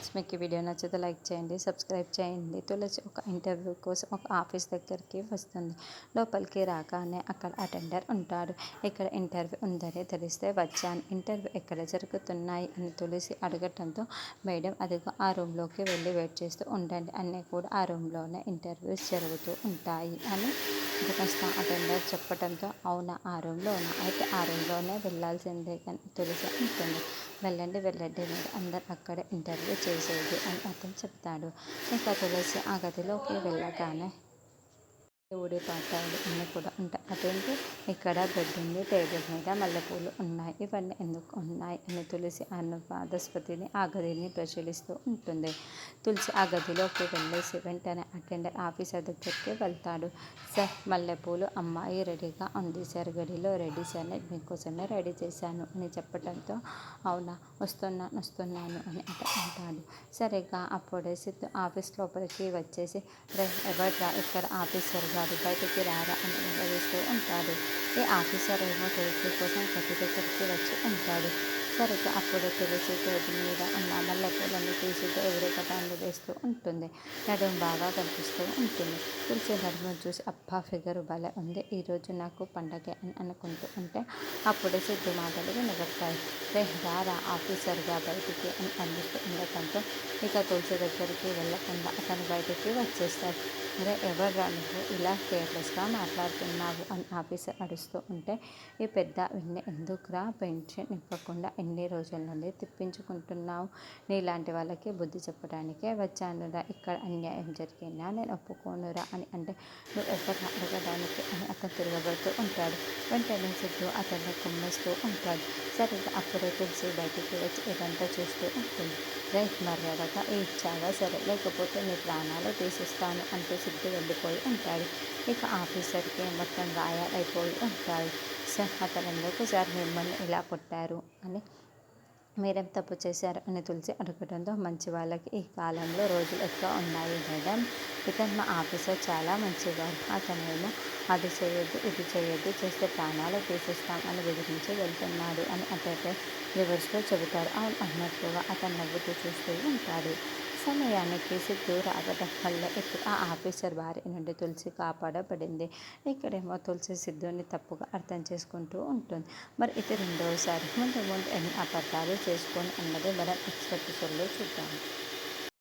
Friends మీకు ఈ video నచ్చితే లైక్ చేయండి సబ్స్క్రైబ్ చేయండి. తులసి ఒక ఇంటర్వ్యూ కోసం ఒక ఆఫీస్ దగ్గరికి వస్తుంది. లోపలికి రాగానే అక్కడ అటెండర్ ఉంటాడు. ఇక్కడ ఇంటర్వ్యూ ఉందని తెలిస్తే వచ్చాను ఇంటర్వ్యూ ఎక్కడ జరుగుతున్నాయి? అని తులసి అడగటంతో మేడం అదిగో ఆ రూమ్లోకి వెళ్ళి వెయిట్ చేస్తూ ఉండండి. అన్నీ కూడా ఆ రూమ్లోనే ఇంటర్వ్యూస్ జరుగుతూ ఉంటాయి అని కాస్త అటెండర్ చెప్పడంతో అవునా ఆ రూమ్లోనా? అయితే ఆ రూమ్లోనే వెళ్ళాల్సిందే కానీ తులసి ఉంటుంది వెళ్ళండి వెళ్ళండి అందరు అక్కడ ఇంటర్వ్యూ చేసేది అని అతను చెప్తాడు. ఇంకా తులసి ఆ గదిలోకి వెళ్ళగానే దేవుడి పాఠాలు అన్నీ కూడా ఉంటాయి. అదేంటి? ఇక్కడ బెడ్ ఉంది టేబుల్ మీద మల్లెపూలు ఉన్నాయి. ఇవన్నీ ఎందుకు ఉన్నాయి? అని తులసి అన్న పాదస్పతిని ఆ గదిని పరిశీలిస్తూ ఉంటుంది. తులసి ఆ గదిలోకి వెళ్ళేసి వెంటనే అటెండర్ ఆఫీసర్ దగ్గరికి వెళ్తాడు. సార్ మల్లెపూలు అమ్మాయి రెడీగా ఉంది సార్. గడిలో రెడీ సార్. మీకోసమే రెడీ చేశాను అని చెప్పడంతో అవునా? వస్తున్నాను వస్తున్నాను అని అట అంటాడు. సరిగ్గా అప్పుడే సిద్ధు ఆఫీస్ లోపలికి వచ్చేసి ఎవరు ఇక్కడ ఆఫీసర్గా ఉంటాడు బయటికి రారా అని నిలదీస్తూ ఉంటాడు. ఈ ఆఫీసర్ ఏమో తులసి కోసం కట్టి దగ్గరికి వచ్చి ఉంటాడు. సరిగ్గా అప్పుడు తులసి టేబుల్ మీద ఉన్న మల్లెపూలన్నీ తీసి దేవుడి పటాన్ని వేస్తూ ఉంటుంది. నడుము బాగా కనిపిస్తూ ఉంటుంది. తులసి నడుము చూసి అబ్బా ఫిగర్ భలే ఉంది. ఈరోజు నాకు పండగే అని అనుకుంటూ ఉంటే అప్పుడే సిద్ధు మాటలు వినబడతాయి. రే రారా ఆఫీసర్గా బయటికి అని అందిస్తూ ఉండటంతో ఇక తులసి దగ్గరికి వెళ్ళకుండా అతను బయటికి వచ్చేస్తాడు. అరే ఎవర్రా నువ్వు? ఇలా కేర్లెస్గా మాట్లాడుతున్నావు అని ఆఫీసర్ అడుస్తూ ఉంటే ఈ పెద్ద విన్ని ఎందుకురా పెన్షన్ ఇవ్వకుండా ఎన్ని రోజుల నుండి తిప్పించుకుంటున్నావు? నీలాంటి వాళ్ళకి బుద్ధి చెప్పడానికే వచ్చానురా ఇక్కడ అన్యాయం జరిగిందా నేను ఒప్పుకోనురా అని అంటే నువ్వు ఎవరు అడగడానికి? అని అతను తిరగబడుతూ ఉంటాడు. వెంటనే సిద్ధు అతన్ని కుమ్మేస్తూ ఉంటాడు. సరిగ్గా అప్పుడే తులసి బయటికి వచ్చి ఇదంతా చూస్తూ ఉంటుంది. రైట్ మర్యాదగా ఇచ్చావా సరే లేకపోతే నీ ప్రాణాలు తీసిస్తాను అంటూ ఫుడ్ వెళ్ళిపోయి ఉంటాడు. ఇక ఆఫీసర్కి మొత్తం గాయాలైపోయి ఉంటాడు సార్ అతను ఎందుకు సార్ మిమ్మల్ని ఇలా కొట్టారు అని మీరేం తప్పు చేశారు అని తులసి అడగడంతో మంచి వాళ్ళకి ఈ కాలంలో రోజులు ఎక్కువ ఉన్నాయి మేడం. ఇతను మా ఆఫీసర్ చాలా మంచివాడు. అతనేమో అది చేయొద్దు ఇది చేయొద్దు చేస్తే ప్రాణాలు తీసేస్తాం అని బెదిరించి వెళ్తున్నాడు అని అతను రివర్స్లో చెబుతారు అవును అన్నట్లుగా అతను నవ్వుతూ చూస్తూ ఉంటాడు. సమయానికి సిద్ధు రావడం వల్ల ఇప్పుడు ఆ ఆఫీసర్ వారి నుండి తులసి కాపాడబడింది ఇక్కడేమో తులసి సిద్ధుని తప్పుగా అర్థం చేసుకుంటూ ఉంటుంది మరి ఇది రెండవసారి ముందు ముందు ఎన్ని అబద్ధాలు చేసుకొని అన్నది మనం ఎక్స్పెక్ట్ చూద్దాం